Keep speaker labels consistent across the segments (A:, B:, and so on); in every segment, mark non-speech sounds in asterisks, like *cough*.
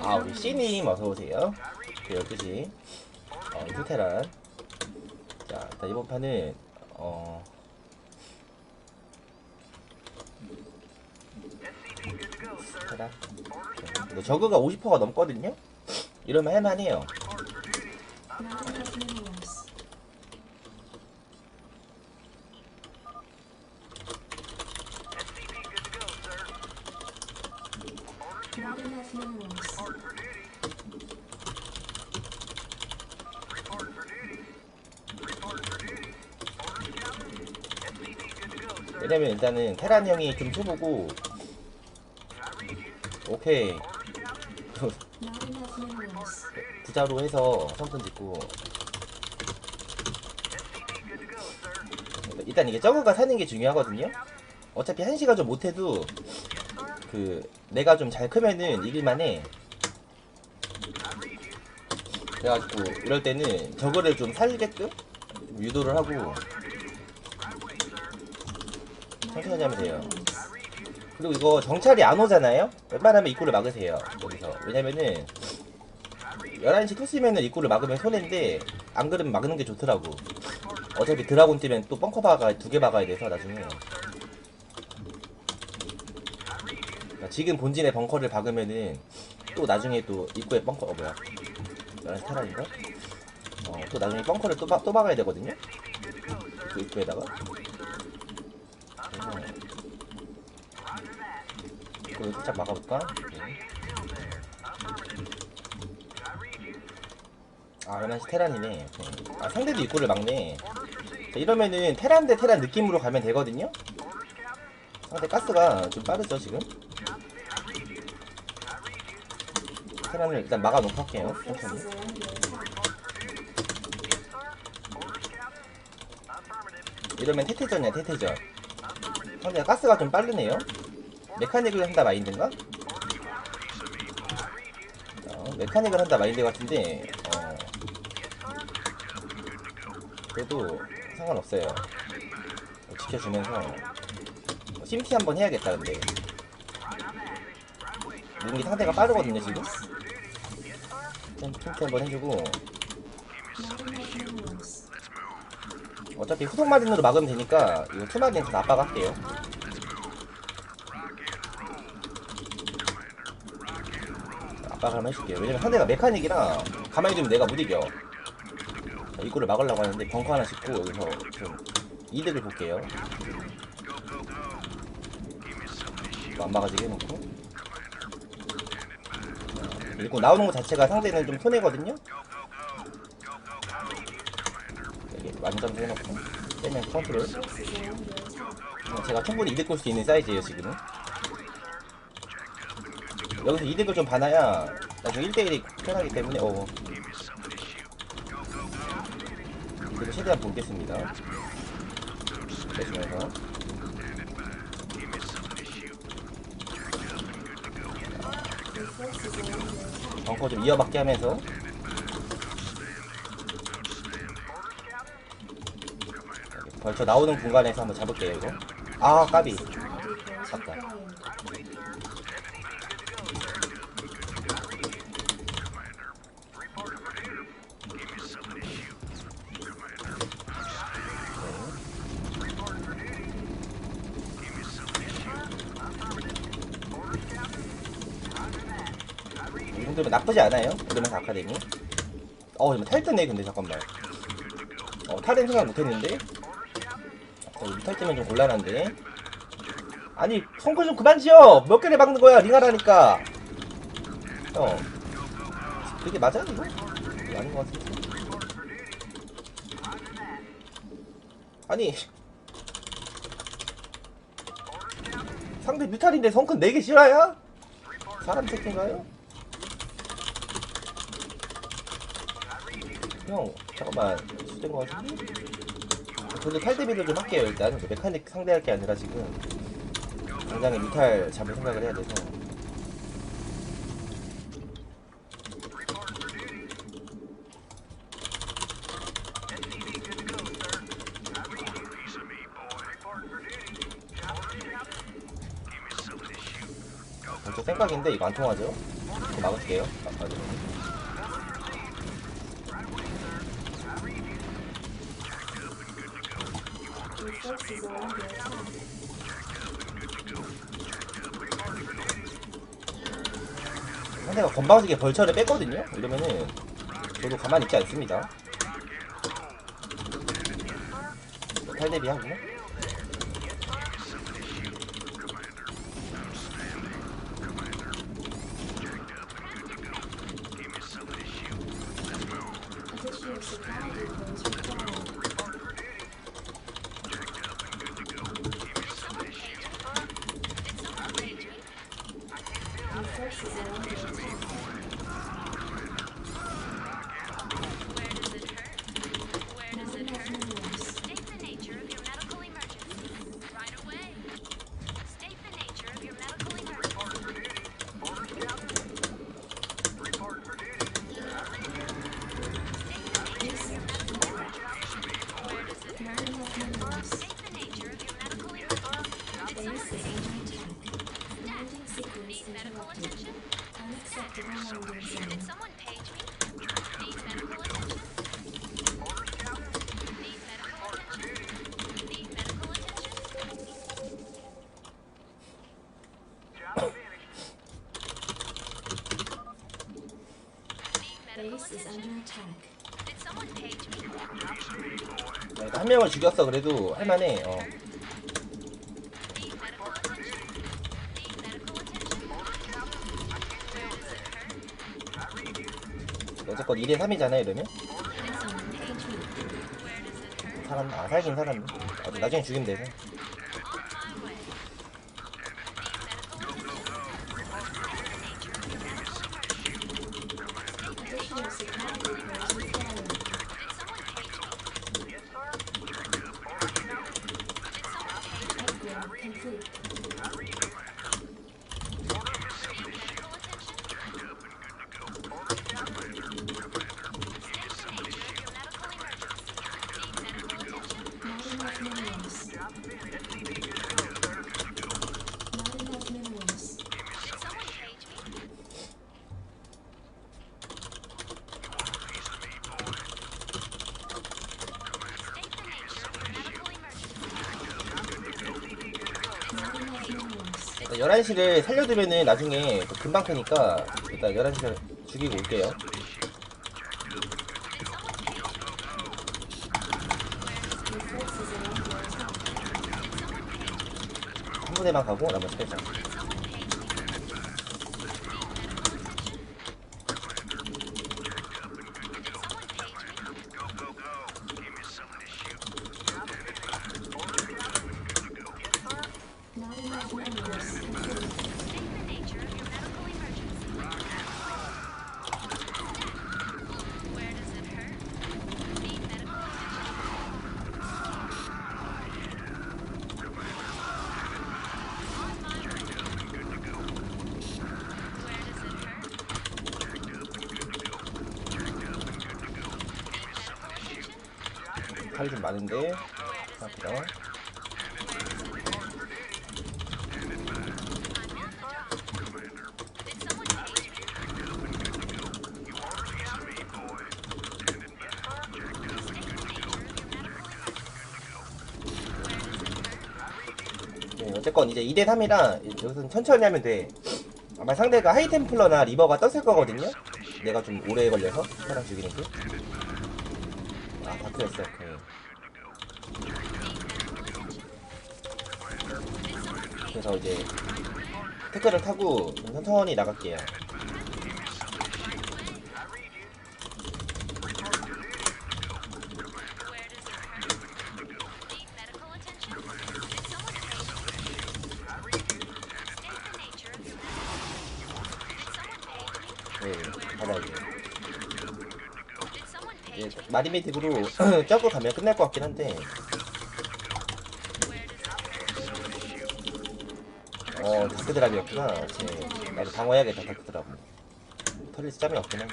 A: 아 우리 씨님 어서 오세요. 그 12시 어, 투테란. 자 일단 이번 판은 어 테란. 근데 저그가 50%가 넘거든요. 이러면 할만해요. 일단은 테란 형이 좀 초보고. 오케이. *laughs* 부자로 해서 성큰 짓고. 일단 이게 저거가 사는 게 중요하거든요. 어차피 한시가 좀 못해도 그 내가 좀 잘 크면은 이길만해. 그래가지고 이럴 때는 저거를 좀 살게끔 좀 유도를 하고 천천히 하면 돼요. 그리고 이거 정찰이 안 오잖아요? 웬만하면 입구를 막으세요 여기서. 왜냐면은 11시 토스면은 입구를 막으면 손해인데 안 그러면 막는 게 좋더라고. 어차피 드라곤 뛰면 또 벙커 박아 두 개 박아야 돼서 나중에. 그러니까 지금 본진에 벙커를 박으면은 또 나중에 또 입구에 벙커 어 뭐야? 11시 테란인가? 어또 나중에 벙커를 또, 박- 또 박아야 되거든요? 그 입구에다가 입구를 살짝 막아볼까? 네. 아, 11시 테란이네. 네. 아, 상대도 입구를 막네. 자, 이러면은 테란 대 테란 느낌으로 가면 되거든요? 상대 가스가 좀 빠르죠, 지금? 테란을 일단 막아놓고 할게요. 천천히. 이러면 태태전이야, 태태전. 상대가 가스가 좀 빠르네요. 메카닉을 한다 마인드인가? 어, 메카닉을 한다 마인드 같은데, 어. 그래도 상관없어요. 지켜주면서. 어, 심티 한번 해야겠다, 근데. 무기 상대가 빠르거든요, 지금? 심- 심티 한번 해주고. 어차피 후속 마린으로 막으면 되니까 이거 투마린 다 압박할게요. 압박을 해줄게요. 왜냐면 상대가 메카닉이라 가만히 두면 내가 못 이겨. 자, 입구를 막으려고 하는데 벙커 하나 짓고 여기서 좀 이득을 볼게요. 안 막아지게 해놓고. 자, 그리고 나오는 것 자체가 상대는 좀 손해거든요. 완전 해놓고 빼면 컨트롤. 제가 충분히 이득 볼 수 있는 사이즈예요 지금은 여기서 이득을 좀 받아야 나중에 1대1이 편하기 때문에 어. 그래도 최대한 보겠습니다.
B: attack.
A: 벙커 좀 이어받게 하면서. 벌쳐 나오는 공간에서 한번 잡을게요 이거. 아 까비
B: Depots
A: 아까
B: required.
A: 이 정도면 나쁘지 않아요? 그러면 아카데미? 어 이거 탈뜨네 근데 잠깐만. 어 탈은 생각 못했는데? 어, 탈 때면 좀 곤란한데. 아니 성크 좀 그만 지어! 몇 개를 막는 거야 링하라니까. 형 그게 맞아? 이거 아닌 것 같은데? 아니. 상대 뮤탈인데 성큰 4개 실화야? 사람 새끼인가요? 형 잠깐만 수된 거 같은데? 근데 탈대비를 좀 할게요 일단. 그 메카닉 상대할 게 아니라 지금. 당장에 미탈 잡을 생각을 해야 돼서. 먼저 생각인데 이거 안 통하죠? 이거 막을게요. 아까 상대가 건방지게 벌처를 뺐거든요? 이러면은 저도 가만히 있지 않습니다. 탈대비하고 명을 죽였어 그래도 할만해. 어. 어쨌건 2대 3이잖아 이러면? 살았 아 살긴. 아, 나중에 죽이면 돼서. 11시를 살려두면은 나중에 또 금방 크니까 일단 11시를 죽이고 올게요. 한 분에만 가고 나머지 빼자. 어쨌건 이제 2대 3이라 여기서는 천천히 하면 돼. 아마 상대가 하이템플러나 리버가 떴을 거거든요. 내가 좀 오래 걸려서 사람 죽이는 게. 아. 오케이. 그래서 이제 태클을 타고 좀 천천히 나갈게요. 아리메 딕으로 쩌고 가면 끝날 것 같긴 한데. 어 다크 드랍이었구나. 제 나도 방어해야겠다 다크 드랍 털릴 짬이
C: 없구나.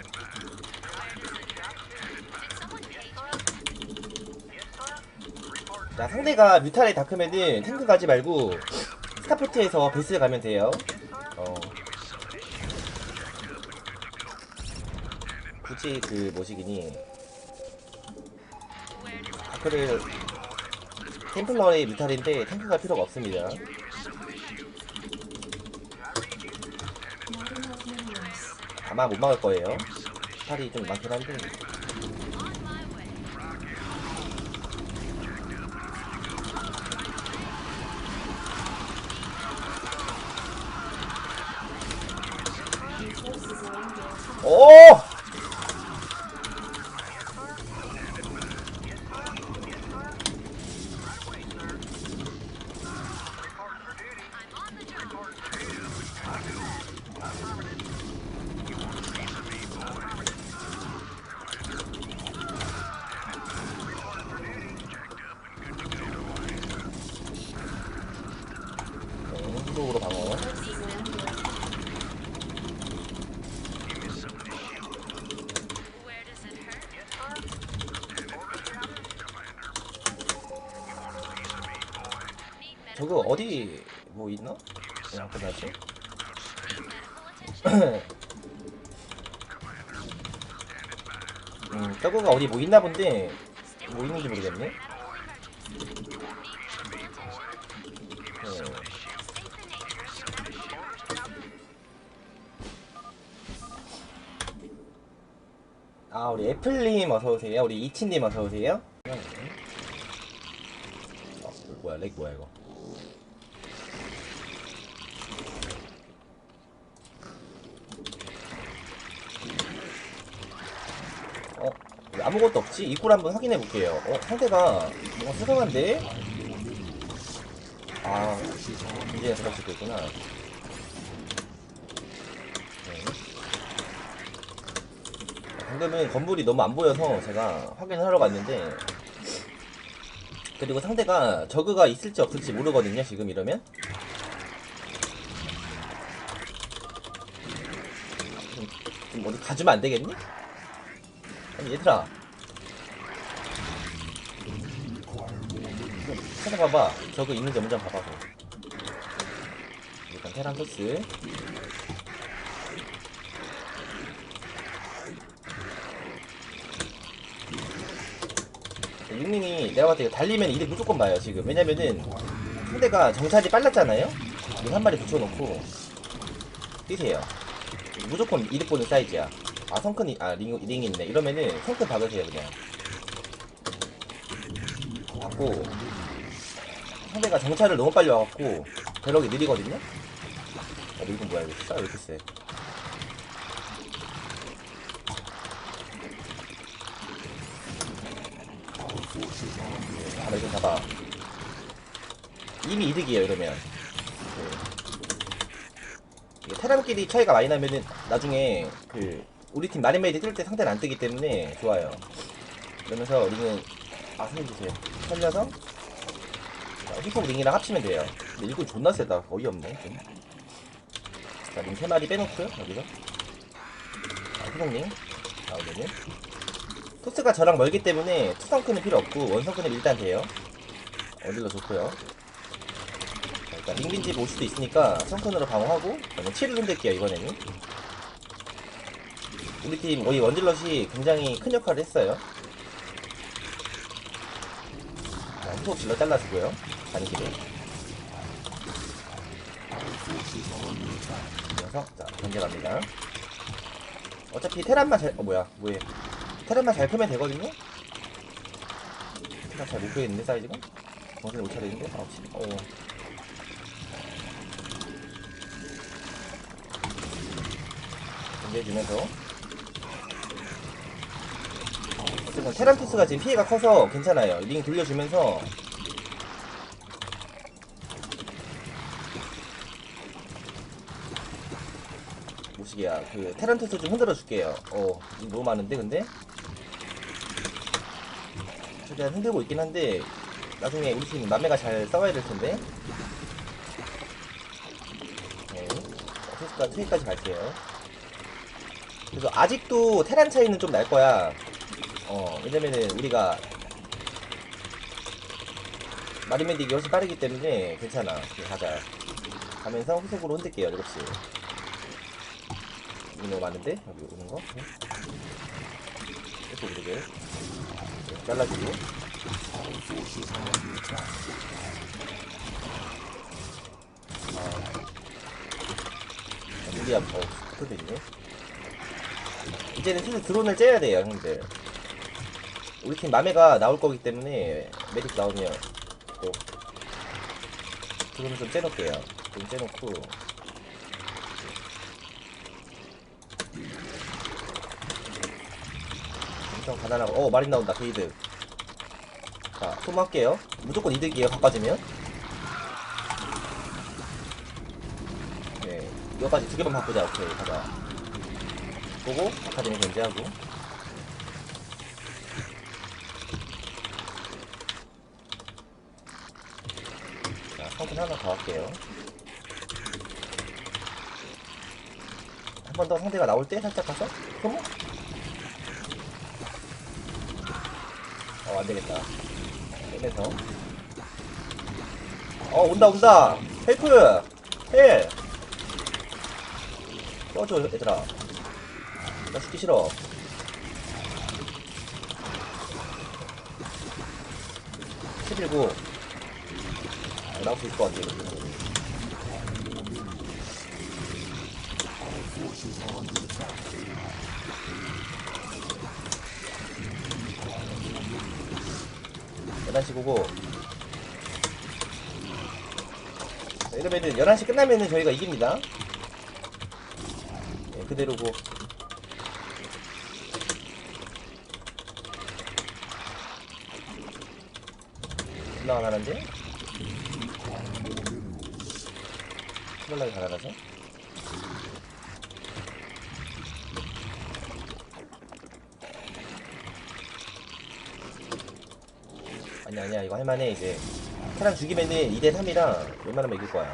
A: 자 상대가 뮤탈에 다크면은 탱크 가지 말고 스타포트에서 베스 가면 돼요. 어. 굳이 그 뭐시기니 다크를 템플러의 뮤탈인데 탱크가 필요가 없습니다. 아마 못 막을 거예요. 팔이 좀 많긴 한데.
C: On my way.
B: Your forces are under attack.
A: 오!
C: I'm on the job.
A: 네, 후속으로 방어.
B: Forces are under attack.
C: Where does it hurt? Need medical
A: 저거 어디 뭐 있나?
C: Attention. *clears throat*
A: 음, 저거가 어디 뭐 있나 본데 뭐 있는지 모르겠네.
C: medical
A: 아 우리 애플님 어서 오세요. 우리 이치님 어서 오세요. 어, 뭐야 렉 뭐야 이거? 어? 왜 아무것도 없지? 입구를 한번 확인해 볼게요. 어? 상대가 뭔가 수상한데? 아, 이제 저렇게 찍고 있구나. 네. 방금은 건물이 너무 안 보여서 제가 확인을 하러 갔는데 그리고 상대가 저그가 있을지 없을지 모르거든요 지금 이러면 좀, 좀 어디 가주면 안 되겠니? 아니 얘들아 찾아봐봐. 저그 있는지 먼저 봐봐. 일단 테란 토스. 육링이 내가 봤을 때 달리면 이득 무조건 봐요 지금. 왜냐면은 상대가 정찰이 빨랐잖아요? 이한 마리 붙여놓고 뛰세요. 무조건 이득 보는 사이즈야. 아 성큰이 아 링, 링이 있네. 이러면은 성큰 박으세요 그냥. 받고 상대가 정찰을 너무 빨리 와갖고 배럭이 느리거든요 어 이건 뭐야 이거 진짜 왜 이렇게 세 아, 이거 잡아. 이미 이득이에요, 이러면. 그, 이게 테란끼리 차이가 많이 나면은 나중에 그 우리 팀 마린메이드 뜰때 상대는 안 뜨기 때문에 좋아요. 그러면서 링은 아 살려주세요. 살려서 자, 휘폭 링이랑 합치면 돼요. 근데 이거 존나 세다. 어이없네. 좀. 자, 링 3마리 빼놓고요, 여기서. 자, 휘폭 링. 나오면은. 토스가 저랑 멀기 때문에 투성크는 필요 없고 원성크는 일단 돼요. 어딜로 좋고요. 자, 일단 링빈집 올 수도 있으니까 성큰으로 방어하고 그다음에 7을 흔들게요 이번에는. 우리 팀 거의 원질럿이 굉장히 큰 역할을 했어요. 자, 후속 질러 잘라주고요. 길에. 이어서 자 던져갑니다. 어차피 테란만 잘, 어 뭐야, 뭐해. 테란만 잘 크면 되거든요? 테란 잘못 크겠는데, 사이즈가? 정신을 못 차리는데? 아, 씨. 어. 견제해주면서. 어쨌든 테란투스가 지금 피해가 커서 괜찮아요. 링 돌려주면서. 모시기야. 그, 테란투스 좀 흔들어 줄게요. 어, 너무 많은데, 근데? 최대한 흔들고 있긴 한데 나중에 우리 팀 맘매가 잘 싸워야 될 텐데. 네. 투스까 트위까지 갈게요. 그래서 아직도 테란 차이는 좀 날 거야. 어, 왜냐면은 우리가 마리메딕이 훨씬 빠르기 때문에 괜찮아. 이렇게 가자. 가면서 후속으로 흔들게요. 7시. 이거 많은데? 여기 오는 거? 네. 또 모르게 네, 잘라주고 아 무리함 어 스크도 있네 이제는 슬슬 드론을 째야 돼요 형들 우리 팀 맘에가 나올 거기 때문에 메딕 나오면 또 드론을 좀 째놓을게요. 좀 째놓고. 엄청 가난하고 어 마린 나온다 게이드. 자 소모할게요. 무조건 이득이에요 바꿔지면. 네 이거까지 두 개만 바꾸자. 오케이 가자. 보고 아카데미 견제하고 자 성분 하나 더 할게요. 한 번 더 상대가 나올 때 살짝 가서? 소모? 어 안되겠다. 빼면서. 어 온다 온다! 헬프! 헬! 꺼줘 얘들아. 나 죽기 싫어. 십일구. 아, 있을 것 같아 이거. 열한 시 고고. 자, 이러면은 11시 끝나면은 저희가 이깁니다. 네, 그대로고. 올라가 가는데 스몰라게 가라가서? 아니야 아니야. 이거 할만해 이제. 사람 죽이면은 2대 3이라 웬만하면 이길 거야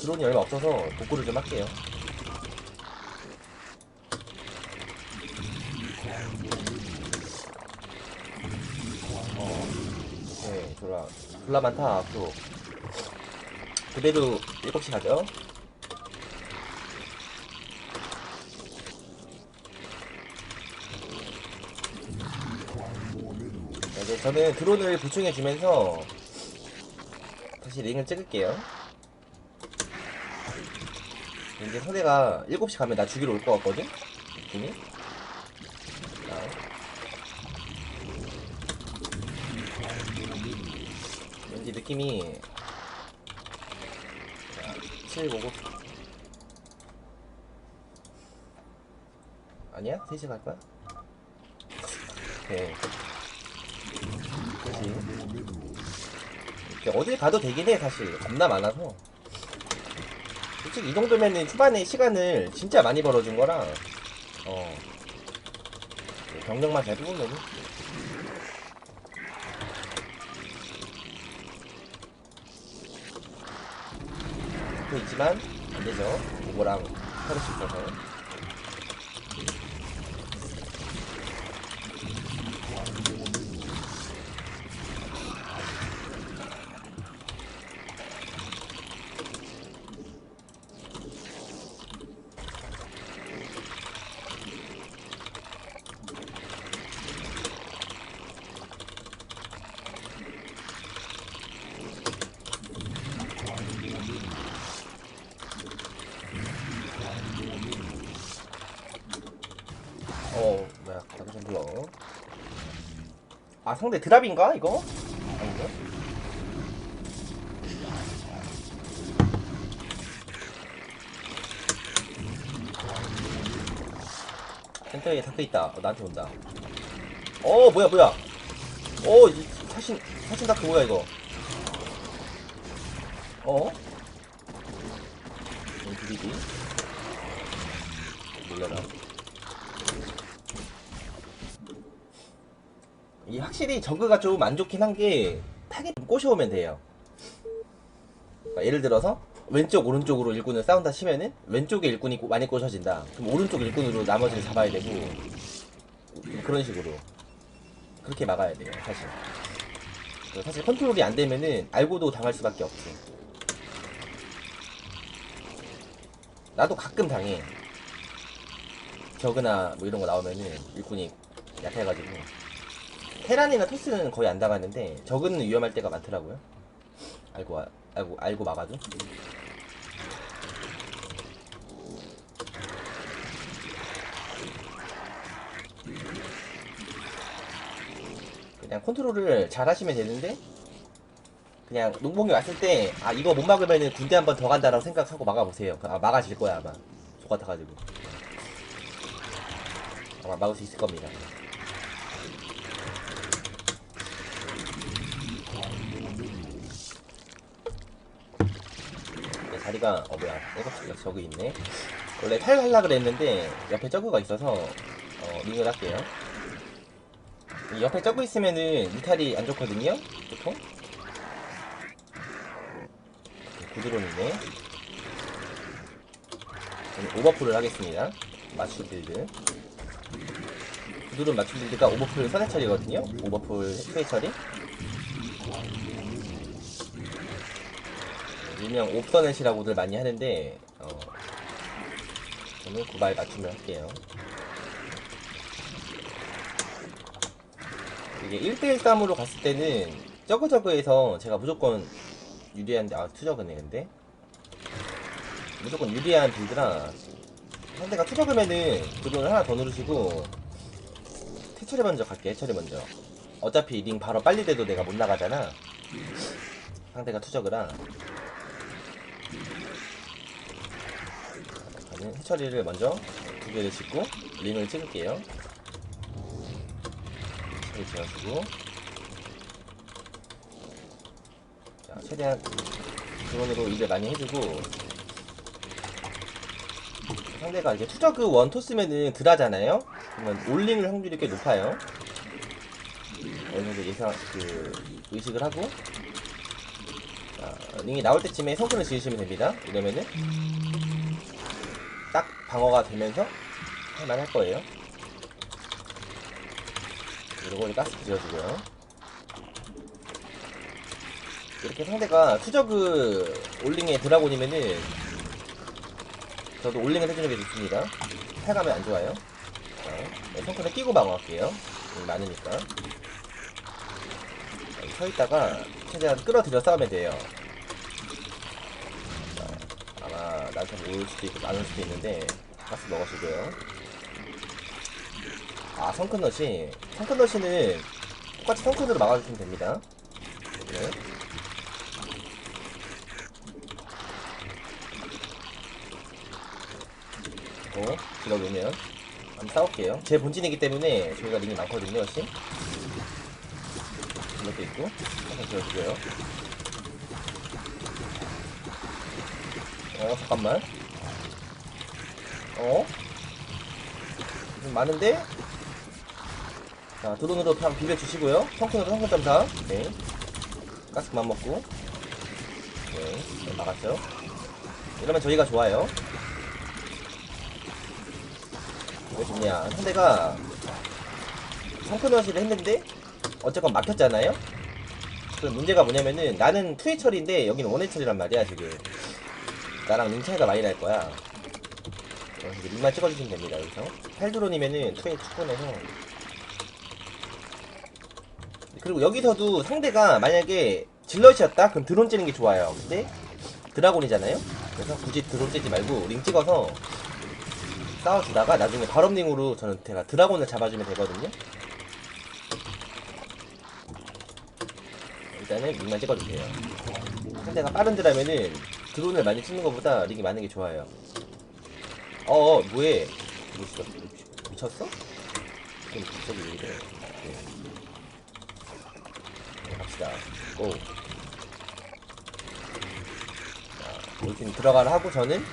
A: 드론이 얼마 없어서 복구를 좀 할게요 네, 졸라, 졸라 많다, 앞으로. 그대로 7시 가죠? 자, 이제 저는 드론을 보충해주면서 다시 링을 찍을게요. 이제 상대가 7시 가면 나 죽이러 올 것 같거든? 느낌이? 자. 왠지 느낌이 자, 7 보고 아니야? 3시 갈 거야? 오케이 그치 이렇게 어딜 가도 되긴 해 사실 겁나 많아서 솔직히 이 정도면은 초반에 시간을 진짜 많이 벌어준 거라 어 경력만 잘 뽑으면은 또 있지만 안 되죠. 오버랑 하루씩 있어서. 어, 뭐야, 나도 좀 불러. 아, 상대 드랍인가, 이거? 아닌가? 센터에 다크 있다. 어, 나한테 온다. 어, 뭐야, 뭐야. 어, 이 사신, 사신 다크 뭐야, 이거. 어? 이 드리기? 놀래라. 이 확실히 저그가 좀 안 좋긴 한 게 타겟 꼬셔오면 돼요. 그러니까 예를 들어서 왼쪽 오른쪽으로 일꾼을 싸운다 치면은 왼쪽에 일꾼이 꼬- 많이 꼬셔진다. 그럼 오른쪽 일꾼으로 나머지를 잡아야 되고 그런 식으로 그렇게 막아야 돼요 사실 그 사실 컨트롤이 안 되면은 알고도 당할 수밖에 없지 나도 가끔 당해 저그나 뭐 이런 거 나오면은 일꾼이 약해가지고 테란이나 토스는 거의 안 당하는데 저그는 위험할 때가 많더라고요. 알고 와- 알고 알고 막아도. 그냥 컨트롤을 잘 하시면 되는데 그냥 농봉이 왔을 때 아 이거 못 막으면은 군대 한 번 더 간다라고 생각하고 막아보세요. 아 막아질 거야 아마. 똑같아가지고. 아마 막을 수 있을 겁니다 네, 자리가 어 뭐야. 이거 저기 있네. 원래 탈 하려 그랬는데 옆에 저그가 있어서 어 링을 할게요. 이 옆에 저그 있으면은 이탈이 안 좋거든요? 보통? 구드론이네. 오버풀을 하겠습니다. 맞춤 빌드. 구드론 맞춤 빌드가 오버풀 선해 처리거든요? 오버풀 회의 처리 일명 옵서넷이라고들 많이 하는데 어, 저는 구발 맞춤을 할게요. 이게 1대1 싸움으로 갔을 때는 저그저그에서 제가 무조건 유리한데 아 투저그네 근데. 무조건 유리한 빌드라 상대가 투저그면은 드론을 하나 더 누르시고 태처리 먼저 갈게 해처리 먼저. 어차피 링 바로 빨리 돼도 내가 못 나가잖아. 상대가 투저그라 저는 해처리를 먼저 두 개를 짓고 링을 찍을게요. 해처리 지어주고. 자 최대한 드론으로 일을 많이 해주고. 상대가 이제 투저그 원 토스면은 드라잖아요? 그러면 올링을 확률이 꽤 높아요. 어느 정도 예상 그 의식을 하고. 자, 링이 나올 때쯤에 성큰을 지으시면 됩니다. 이러면은. 딱 방어가 되면서 할만할 거예요. 이제 가스 지어주고요. 이렇게 상대가 투저그 올링에 드라곤이면은 저도 올링을 해주는 게 좋습니다. 탈감이 안 좋아요. 자, 네, 성큰을 끼고 방어할게요. 음, 많으니까. 서 있다가 최대한 끌어들여 싸우면 돼요 자, 아마 나한테 올 수도 있고 안 올 수도 있는데 가스 먹으시고요. 아 성큰넛이 성큰넛이는 똑같이 성큰으로 막아주시면 됩니다. 네. 고 들어오면 한번 싸울게요. 제 본진이기 때문에 저희가 링이 많거든요 훨씬 이것도 있고 한번 들어주고요 어 잠깐만. 어? 좀 많은데? 자 드론으로 그냥 비벼주시고요. 성큰으로 성큰 점사 네. 가스 그만 먹고. 네, 네 막았죠? 이러면 저희가 좋아요. 왜 좋냐 상대가 성큰워시를 했는데 어쨌건 막혔잖아요? 그럼 문제가 뭐냐면은 나는 투회 처리인데 여기는 원회 처리란 말이야 지금 나랑 링 차이가 많이 날 거야 그래서 이제 링만 찍어주시면 됩니다 여기서 8드론이면은 투회 축구내서 그리고 여기서도 상대가 만약에 질럿이었다? 그럼 드론 찌는 게 좋아요 근데 드라곤이잖아요 그래서 굳이 드론 찌지 말고 링 찍어서 싸워주다가 나중에 발업링으로 저는 제가 드라곤을 잡아주면 되거든요. 일단은 링만 찍어주세요. 상대가 빠른 드라면은 드론을 많이 찍는 것보다 링이 많은 게 좋아요. 어어 뭐해? 미쳤어? 미쳤어? 좀 갑자기 왜 이래? 네. 네, 갑시다. 고. 자, 이렇게 들어가라 하고 저는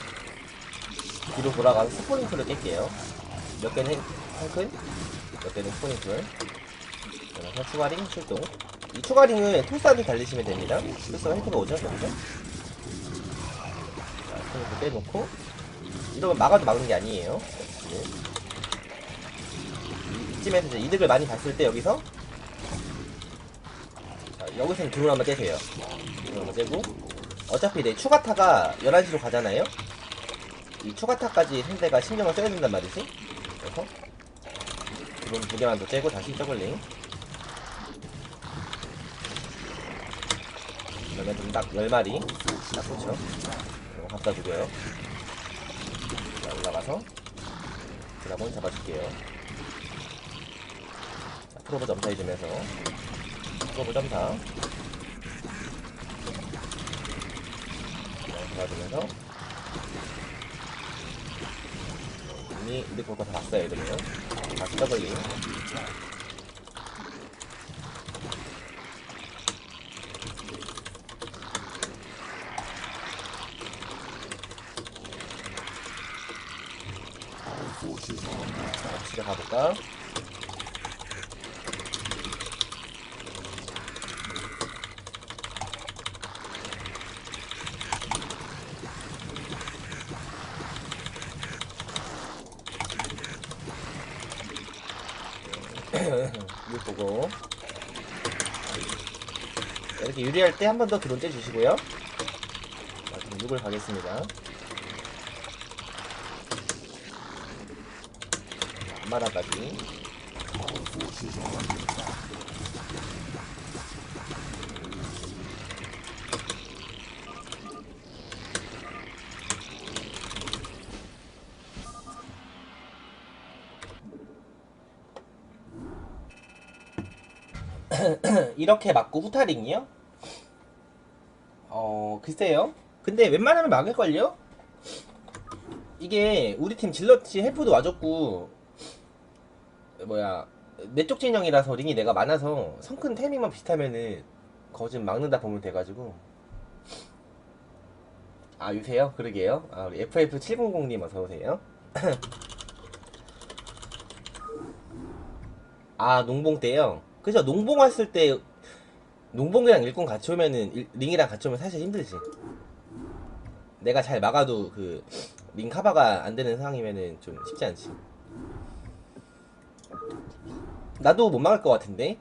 A: 뒤로 돌아가서 스포닝풀을 깰게요. 몇 개는 탱크, 몇 개는 스포닝풀. 그래서 추가링 출동. 이 추가링은 토스한테 달리시면 됩니다. 토스가 헬프가 오죠, 여기서. 자, 스포닝풀 빼놓고. 이러면 막아도 막는 게 아니에요. 네. 이쯤에서 이제 이득을 많이 봤을 때 여기서. 자, 여기서는 드론 한번 떼세요. 드론 한번 떼고. 어차피 내 추가타가 11시로 가잖아요. 이 추가타까지 상대가 신경을 써야 된단 말이지. 그래서 드론 두 개만 더 째고 다시 저글링. 그러면 좀딱 10마리. 딱 그렇죠 갖다 주고요 자 올라가서 드라곤 잡아줄게요. 자, 프로보 점사 해주면서. 프로보 점사. 자, 잡아주면서. 이미 이득 볼거 다 봤어요 얘들은. 다시 더블링 자, 집에 가볼까? 물 보고 유리할 때한 번 더 드론 떼주시고요. 자, 그럼 6을 가겠습니다. 안마라까지. *clears throat* 이렇게 맞고 후타링이요? 어 글쎄요. 근데 웬만하면 막을걸요? 이게 우리 팀 질러치 헬프도 와줬고 뭐야 내쪽 진영이라서 링이 내가 많아서 성큰 타이밍만 비슷하면은 거진 막는다 보면 돼가지고. 아 유세요? 그러게요. 아 우리 FF700님 어서오세요. *clears throat* 아 농봉 때요? 그죠? 농봉 왔을 때 농봉이랑 일꾼 같이 오면은 일- 링이랑 같이 오면 사실 힘들지. 내가 잘 막아도 그 링 카바가 안 되는 상황이면은 좀 쉽지 않지. 나도 못 막을 것 같은데?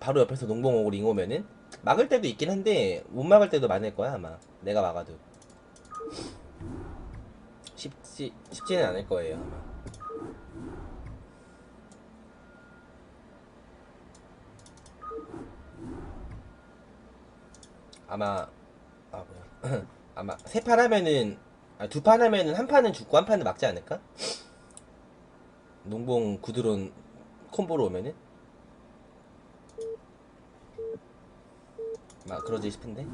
A: 바로 옆에서 농봉 오고 링 오면은? 막을 때도 있긴 한데 못 막을 때도 많을 거야 아마. 내가 막아도. 쉽지 쉽지는 않을 거예요 아마 아마 아 뭐야. *clears throat* 아마 세 판 하면은 아, 두 판 하면은 한 판은 죽고 한 판은 막지 않을까? 농봉 구드론 콤보로 오면은? 막 그러지 싶은데